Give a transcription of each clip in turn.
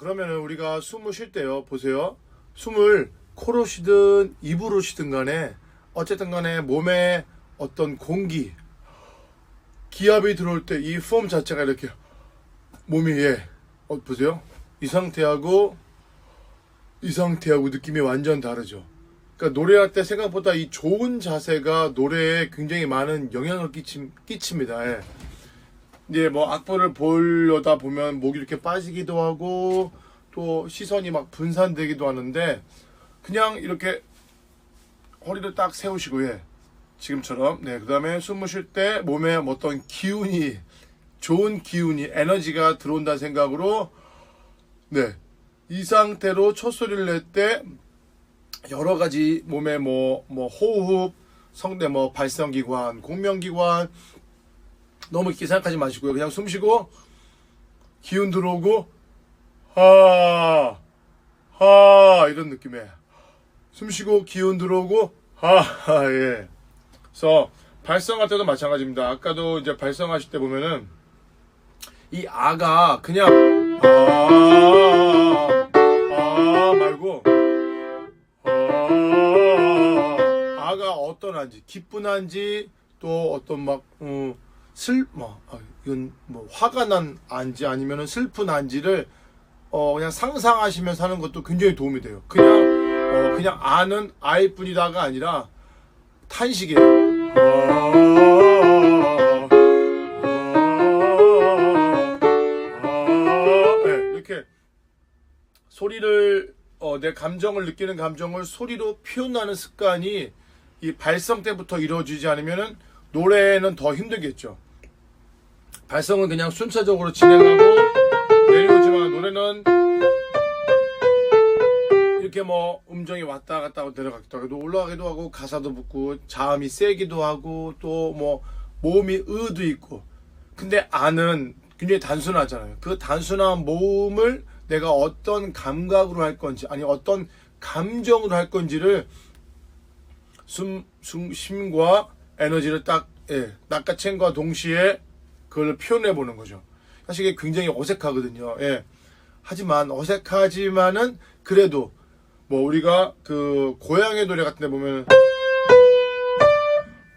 그러면 우리가 숨을 쉴 때요. 보세요. 숨을 코로 쉬든 입으로 쉬든 간에 어쨌든 간에 몸에 어떤 공기 기압이 들어올 때 이 폼 자체가 이렇게 몸이 예. 어, 보세요. 이 상태하고 이 상태하고 느낌이 완전 다르죠. 그러니까 노래할 때 생각보다 이 좋은 자세가 노래에 굉장히 많은 영향을 끼침, 끼칩니다. 예. 이제 뭐 악보를 보려다 보면 목이 이렇게 빠지기도 하고 또 시선이 막 분산되기도 하는데 그냥 이렇게 허리를 딱 세우시고 예. 지금처럼 네 그 다음에 숨을 쉴때 몸에 어떤 기운이 좋은 기운이 에너지가 들어온다는 생각으로 네 이 상태로 첫 소리를 낼 때 여러 가지 몸에 뭐 뭐 호흡 성대 뭐 발성기관 공명기관 너무 깊게 생각하지 마시고요 그냥 숨 쉬고 기운 들어오고 하, 하 이런 느낌에 숨 쉬고 기운 들어오고 하, 예. 그래서 발성할 때도 마찬가지입니다. 아까도 이제 발성하실 때 보면은 이 아가 그냥 아, 아 말고 아, 아가 어떤 한지 기쁜 한지 또 어떤 막 어, 슬, 뭐, 아, 이건 뭐 화가 난 안지 아니면은 슬픈 안지를 어 그냥 상상하시면서 하는 것도 굉장히 도움이 돼요. 그냥 어 그냥 아는 아일 뿐이다가 아니라 탄식이에요. 네, 이렇게 소리를 어, 내 감정을 느끼는 감정을 소리로 표현하는 습관이 이 발성 때부터 이루어지지 않으면은 노래는 더 힘들겠죠. 발성은 그냥 순차적으로 진행하고 내려오지만 노래는 이렇게 뭐 음정이 왔다 갔다 하고 내려가기도 하고 올라가기도 하고 가사도 붙고 자음이 세기도 하고 또 뭐 모음이 의도 있고 근데 아는 굉장히 단순하잖아요. 그 단순한 모음을 내가 어떤 감각으로 할 건지 아니 어떤 감정으로 할 건지를 숨, 숨 심과 에너지를 딱 예, 낚아챈과 동시에 그걸 표현해 보는 거죠. 사실 이게 굉장히 어색하거든요. 예. 하지만 어색하지만은 그래도 뭐 우리가 그 고향의 노래 같은 데 보면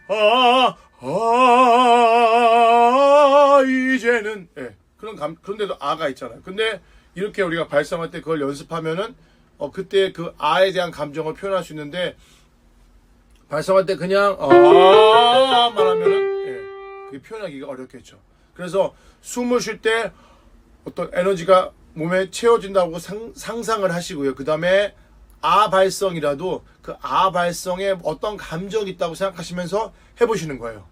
아, 아, 이제는 예. 그런 감 그런데도 아가 있잖아요. 근데 이렇게 우리가 발성할 때 그걸 연습하면은 어 그때 그 아에 대한 감정을 표현할 수 있는데 발성할 때 그냥 아만 하면은 예. 그게 표현하기가 어렵겠죠. 그래서 숨을 쉴 때 어떤 에너지가 몸에 채워진다고 상, 상상을 하시고요. 그 다음에 아 발성이라도 그 아 발성에 어떤 감정이 있다고 생각하시면서 해보시는 거예요.